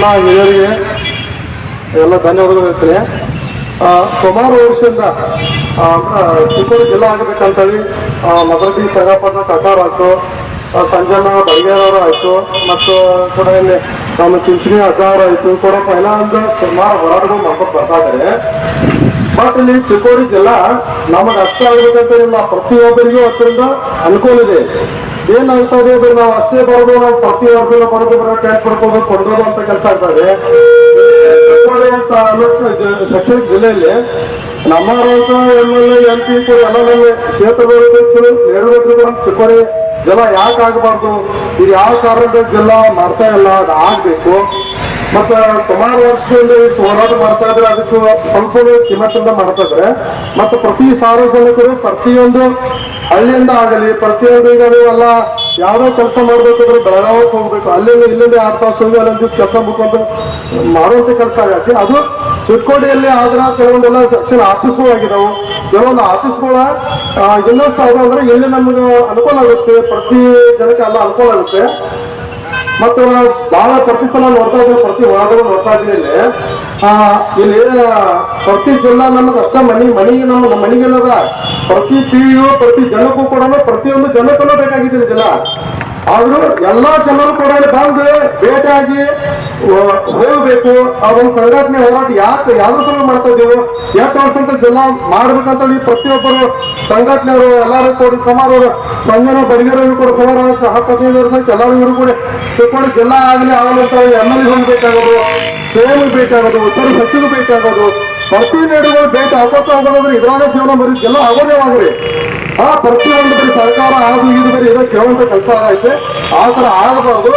ಎಲ್ಲ ಹಿರಿಯರಿಗೆ ಎಲ್ಲ ಧನ್ಯವಾದಗಳು ಹೇಳ್ತೀನಿ. ಸುಮಾರು ವರ್ಷದಿಂದ ಚಿಕ್ಕೋಡಿ ಜಿಲ್ಲಾ ಆಗಬೇಕಂತೇಳಿ ಮದರಟಿ ಸಗಾಪಟ್ಟಣ ಕಟಾರ್ ಆಯಿತು ಸಂಜನಾ ಸಂಜನ ಆಯಿತು, ಮತ್ತು ಕೂಡ ಇಲ್ಲಿ ನಮ್ಮ ಚಿಂಚಣಿ ಅಜ್ಜಾರು ಆಯಿತು, ಕೂಡ ಪೈಲಾ ಅಂದ್ರೆ ಸುಮಾರು ಹೋರಾಟಗಳು ಮಾಡ್ಕೊಂಡು ಬರ್ತಾ ಇದ್ದಾರೆ. ಬಟ್ ಇಲ್ಲಿ ಚಿಕ್ಕೋಡಿ ಜಿಲ್ಲಾ ನಮಗೆ ಅಷ್ಟ ಆಗಬೇಕಂತ ಇಲ್ಲ. ಪ್ರತಿಯೊಬ್ಬರಿಗೂ ಅದರಿಂದ ಅನುಕೂಲ ಇದೆ. ಏನಾಗ್ತದೆ ಅಂದ್ರೆ ನಾವು ಅಷ್ಟೇ ಬರೋದು, ನಾವು ಪ್ರತಿ ವರ್ಷ ಬರೋದು ಬರೋ ಕ್ಯಾಶ್ ಪಡ್ಕೋದು ಕೊಡೋದು ಅಂತ ಕೆಲಸ ಆಗ್ತದೆ ಶೈಕ್ಷಣಿಕ ಜಿಲ್ಲೆಯಲ್ಲಿ ನಮ್ಮ M L A M P, ಎಲ್ಲ ಕ್ಷೇತ್ರಗಳು ನೇರಬೇಕು ಚಿಕ್ಕೋಡಿ ಜಲ ಯಾಕೆ ಆಗಬಾರ್ದು? ಇದು ಯಾವ ಕಾರಣದ ಜಿಲ್ಲಾ ಮಾಡ್ತಾ ಇಲ್ಲ? ಅದು ಆಗ್ಬೇಕು. ಮತ್ತೆ ಸುಮಾರು ವರ್ಷದಿಂದ ಹೋರಾಟ ಮಾಡ್ತಾ ಇದ್ರೆ ಅದಕ್ಕೆ ಸಂಪೂರ್ಣ ಕಿಮ್ಮತ್ತಿಂದ ಮಾಡ್ತಾ ಇದ್ರೆ. ಮತ್ತೆ ಪ್ರತಿ ಸಾರ್ವಜನಿಕರು ಪ್ರತಿಯೊಂದು ಹಳ್ಳಿಯಿಂದ ಆಗಲಿ, ಪ್ರತಿಯೊಂದು ಈಗ ನೀವೆಲ್ಲ ಯಾವ್ದೋ ಕೆಲಸ ಮಾಡ್ಬೇಕಾದ್ರೆ ಬೆಳಗಾವಕ್ಕೆ ಹೋಗ್ಬೇಕು. ಅಲ್ಲಿಂದ ಇಲ್ಲಿಂದ ಆರು ತಾಸು ಅಲ್ಲೊಂದು ಕೆಲಸ ಮುಖಾಂತರ ಮಾಡುವಂತ ಕೆಲಸ ಆಗತ್ತೆ ಅದು ಚಿಕ್ಕೋಡಿಯಲ್ಲಿ ಆದ್ರೆ ಕೆಲವೊಂದೆಲ್ಲ ಸೆಕ್ಷನ್ ಆಫೀಸ್ಗಳು ಆಗಿದಾವು. ಕೆಲವೊಂದು ಆಫೀಸ್ಗಳ ಇನ್ನೊಂದು ಸಾವಿರ ಅಂದ್ರೆ ಇಲ್ಲಿ ನಮಗೆ ಅನುಕೂಲ ಆಗುತ್ತೆ, ಪ್ರತಿ ಜನಕ್ಕೆ ಎಲ್ಲ ಅನುಕೂಲ ಆಗುತ್ತೆ. ಮತ್ತು ಬಹಳ ಪ್ರತಿ ಸಲ ನೋಡ್ತಾ ಇದ್ದೀವಿ, ಪ್ರತಿ ವಾರ್ಡ್ಗಳು ನೋಡ್ತಾ ಇದ್ದೀನಿ ಇಲ್ಲಿ. ಪ್ರತಿ ಜಿಲ್ಲಾ ನಮ್ಗೆ ಅಷ್ಟ ಮನಿ ಮನಿ ನಮ್ಮ ಮನಿಗೆಲ್ಲದ ಪ್ರತಿ ಟಿವಿಯು ಪ್ರತಿ ಜನಕ್ಕೂ ಕೂಡ ಪ್ರತಿಯೊಂದು ಜನಕ್ಕೂ ಬೇಕಾಗಿದ್ದೀನಿ ಜಿಲ್ಲಾ. ಆದ್ರೂ ಎಲ್ಲ ಜನರು ಕೂಡ ಬಂದು ಭೇಟಿಯಾಗಿ ಹೋಗಬೇಕು. ಆ ಸಂಘಟನೆ ಹೋರಾಟ ಯಾಕೆ ಯಾವ ಸಲ ಮಾಡ್ತಾ ಇದ್ದೀವಿ ಎಷ್ಟು ವರ್ಷ ಜಿಲ್ಲಾ ಮಾಡ್ಬೇಕಂತ ನೀವು ಪ್ರತಿಯೊಬ್ಬರು ಸಂಘಟನೆಯವರು, ಎಲ್ಲರೂ ಕೂಡ ಸುಮಾರು ಸಂಜನ ಬಡಿಗರನ್ನು ಕೂಡ ಸುಮಾರು ಹತ್ತು ಹದಿನೈದು ವರ್ಷ ಎಲ್ಲರೂ ಇವರು ಕೂಡ ಚಿಕ್ಕೋಡಿ ಜಿಲ್ಲಾ ಆಗಲಿ ಆಗಲಿ ಅಂತ ಎಂ ಎಲ್ ಎ ಬೇಕಾಗೋದು ಸೇವೆ ಬೇಕಾಗೋದು, ಉತ್ತರ ಸಚಿವರು ಬೇಕಾಗೋದು ಪ್ರತಿ ನೀಡುವ ಬೇಟ ಅವಕಾಶ ಹೋಗೋದ್ರೆ ಇದ್ರಾಗ ಜೀವನ ಬರೀ ಎಲ್ಲ ಆಗೋದೇ ಆಗ್ರಿ ಆ ಪ್ರತಿಯೊಂದು ಬರೀ ಸರ್ಕಾರ ಅದು ಇದು ಬರೀ ಇರೋ ಕೇಳುವಂತ ಕೆಲಸ ಆಗೈತೆ. ಆ ತರ ಆಗಬಾರ್ದು.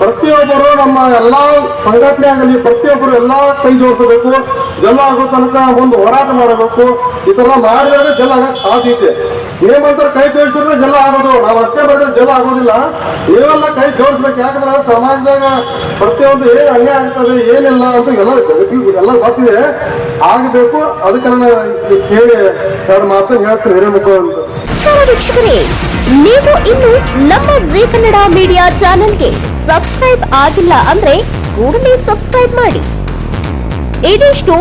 ಪ್ರತಿಯೊಬ್ಬರು ನಮ್ಮ ಎಲ್ಲಾ ಸಂಘಟನೆ ಆಗಲಿ ಪ್ರತಿಯೊಬ್ಬರು ಎಲ್ಲಾ ಕೈ ಜೋಡಿಸಬೇಕು. ಜಲ ಆಗೋ ತನಕ ಒಂದು ಹೋರಾಟ ಮಾಡಬೇಕು. ಈ ತರ ಮಾಡಿದ್ರೆ ಜಲ ಆಗಕ್ಕೆ ಸಾಧ್ಯತೆ ನೀವಂತರ ಕೈ ಜೋಡಿಸಿದ್ರೆ ಜಲ ಆಗೋದು. ನಾವು ಅಷ್ಟೇ ಮಾಡಿದ್ರೆ ಜಲ ಆಗೋದಿಲ್ಲ. ಏನೆಲ್ಲ ಕೈ ಜೋಡಿಸ್ಬೇಕು. ಯಾಕಂದ್ರೆ ಸಮಾಜದಾಗ ಪ್ರತಿಯೊಂದು ಏನ್ ಅನ್ಯಾಯ ಆಗ್ತದೆ, ಏನಿಲ್ಲ ಅಂತ ಎಲ್ಲ ಎಲ್ಲ ಗೊತ್ತಿದೆ. ಆಗಬೇಕು. ಅದಕ್ಕೆ ಕೇಳಿ ಎರಡು ಮಾತು ಹೇಳ್ತೀನಿ ಹಿರೇಮುಖ ಅಂತ. ನೀವು ಇನ್ನು ನಮ್ಮ ಜೀ ಕನ್ನಡ ಮೀಡಿಯಾ ಚಾನೆಲ್ಗೆ ಸಬ್ಸ್ಕ್ರೈಬ್ ಆಗಿಲ್ಲ ಅಂದ್ರೆ ಕೂಡಲೇ ಸಬ್ಸ್ಕ್ರೈಬ್ ಮಾಡಿ. ಇದಿಷ್ಟು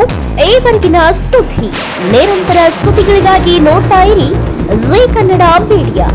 ಈವರೆಗಿನ ಸುದ್ದಿ. ನಿರಂತರ ಸುದ್ದಿಗಳಿಗಾಗಿ ನೋಡ್ತಾ ಇರಿ. G Kannada media